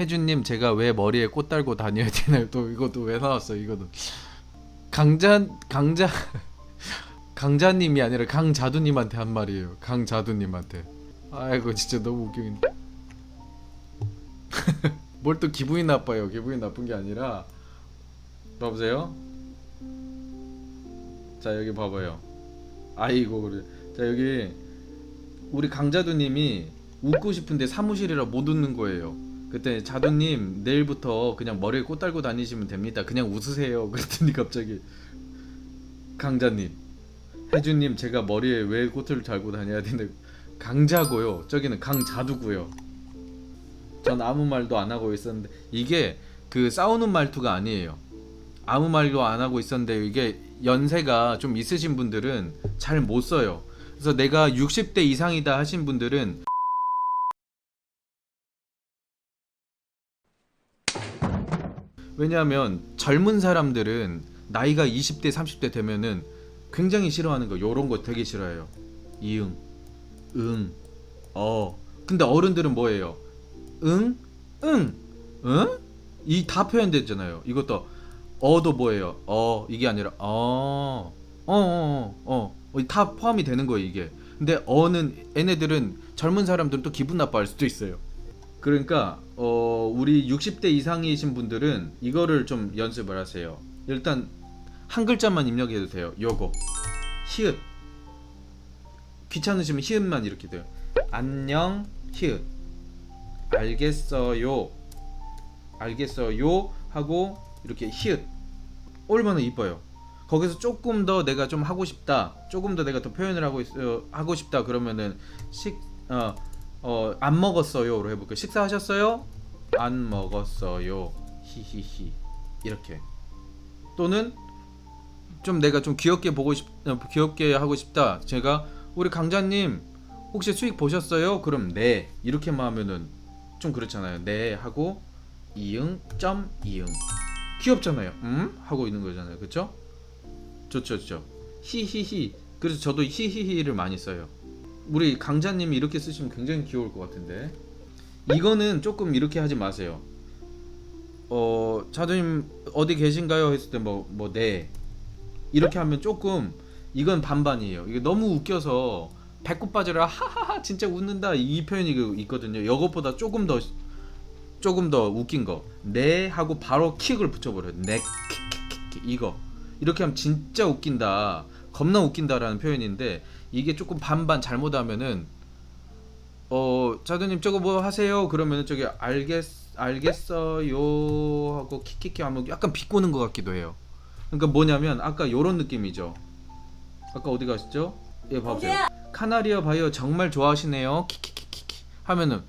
혜준님 제가 왜 머리에 꽃 달고 다녀야 되나요? 또 이것도 왜 나왔어? 이거도 강자 강자 강자님이 아니라 강자두님한테 한 말이에요. 강자두님한테. 아이고 진짜 너무 웃기네. 뭘또 기분이 나빠요. 기분이 나쁜 게 아니라 봐보세요. 자 여기 봐봐요. 아이고 그래. 자 여기 우리 강자두님이 웃고 싶은데 사무실이라 못 웃는 거예요. 그때 자두님 내일부터 그냥 머리에 꽃 달고 다니시면 됩니다. 그냥 웃으세요. 그랬더니 갑자기 강자님, 혜준님 제가 머리에 왜 꽃을 달고 다녀야 되는데 강자고요. 저기는 강자두고요. 전 아무 말도 안 하고 있었는데 이게 그 싸우는 말투가 아니에요. 아무 말도 안 하고 있었는데 이게 연세가 좀 있으신 분들은 잘 못 써요. 그래서 내가 60대 이상이다 하신 분들은 왜냐하면 젊은 사람들은 나이가 20대 30대 되면은 굉장히 싫어하는 거 요런 거 되게 싫어해요. 이응, 응, 어. 근데 어른들은 뭐예요? 응, 응, 응? 이 다 표현됐잖아요. 이것도 어도 뭐예요? 어 이게 아니라 어, 어, 어, 어, 어. 다 포함이 되는 거예요 이게. 근데 어는 얘네들은 젊은 사람들은 또 기분 나빠할 수도 있어요. 그러니까 어 우리 60대 이상이신 분들은 이거를 좀 연습을 하세요. 일단 한 글자만 입력해도 돼요. 요거 히읗 귀찮으시면 히읗만 이렇게 돼요. 안녕 히읗 알겠어요 알겠어요 하고 이렇게 히읗 얼마나 이뻐요. 거기서 조금 더 내가 좀 하고 싶다, 조금 더 내가 더 표현을 하고 있, 어, 하고 싶다 그러면은 식 어 어, 안 먹었어요로 해볼게요. 식사하셨어요? 안 먹었어요. 히히히 이렇게 또는 좀 내가 좀 귀엽게 보고 싶 어, 귀엽게 하고 싶다. 제가 우리 강자님 혹시 수익 보셨어요? 그럼 네 이렇게만 하면은 좀 그렇잖아요. 네 하고 이응 점 이응 귀엽잖아요. 음 하고 있는 거잖아요. 그렇죠? 좋죠, 좋죠. 히히히 그래서 저도 히히히를 많이 써요. 우리 강자님이 이렇게 쓰시면 굉장히 귀여울 것 같은데 이거는 조금 이렇게 하지 마세요. 어 자두님 어디 계신가요? 했을 때 뭐 뭐 네 이렇게 하면 조금 이건 반반이에요. 이게 너무 웃겨서 배꼽 빠져라 하하하 진짜 웃는다 이 표현이 그 있거든요. 이것보다 조금 더 조금 더 웃긴 거 네 하고 바로 킥을 붙여버려요. 네 킥 킥킥 이거 이렇게 하면 진짜 웃긴다 겁나 웃긴다라는 표현인데 이게 조금 반반 잘못하면은 어 자두님 저거 뭐 하세요? 그러면은 저기 알겠 알겠어요 하고 킥킥킥 하면 약간 비꼬는 것 같기도 해요. 그러니까 뭐냐면 아까 요런 느낌이죠. 아까 어디 가셨죠? 예 봐보세요. 카나리아 바이오 정말 좋아하시네요. 킥킥킥킥 하면은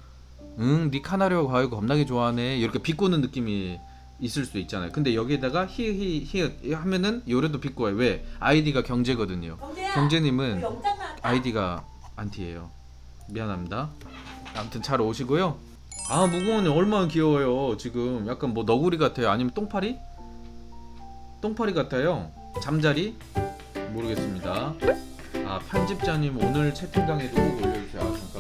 응네 카나리아 바이오 겁나게 좋아하네. 이렇게 비꼬는 느낌이 있을 수 있잖아요 근데 여기에다가 히히 히 하면은 요래도 비꼬요 왜 아이디가 경제거든요 경재야. 경제님은 영장 나왔다. 아이디가 안티예요. 미안합니다. 아무튼 잘 오시고요. 아 무궁원이 얼마나 귀여워요. 지금 약간 뭐 너구리 같아요. 아니면 똥파리? 똥파리 같아요. 잠자리? 모르겠습니다. 아 편집자님 오늘 채팅방에도 꼭 올려주세요. 아,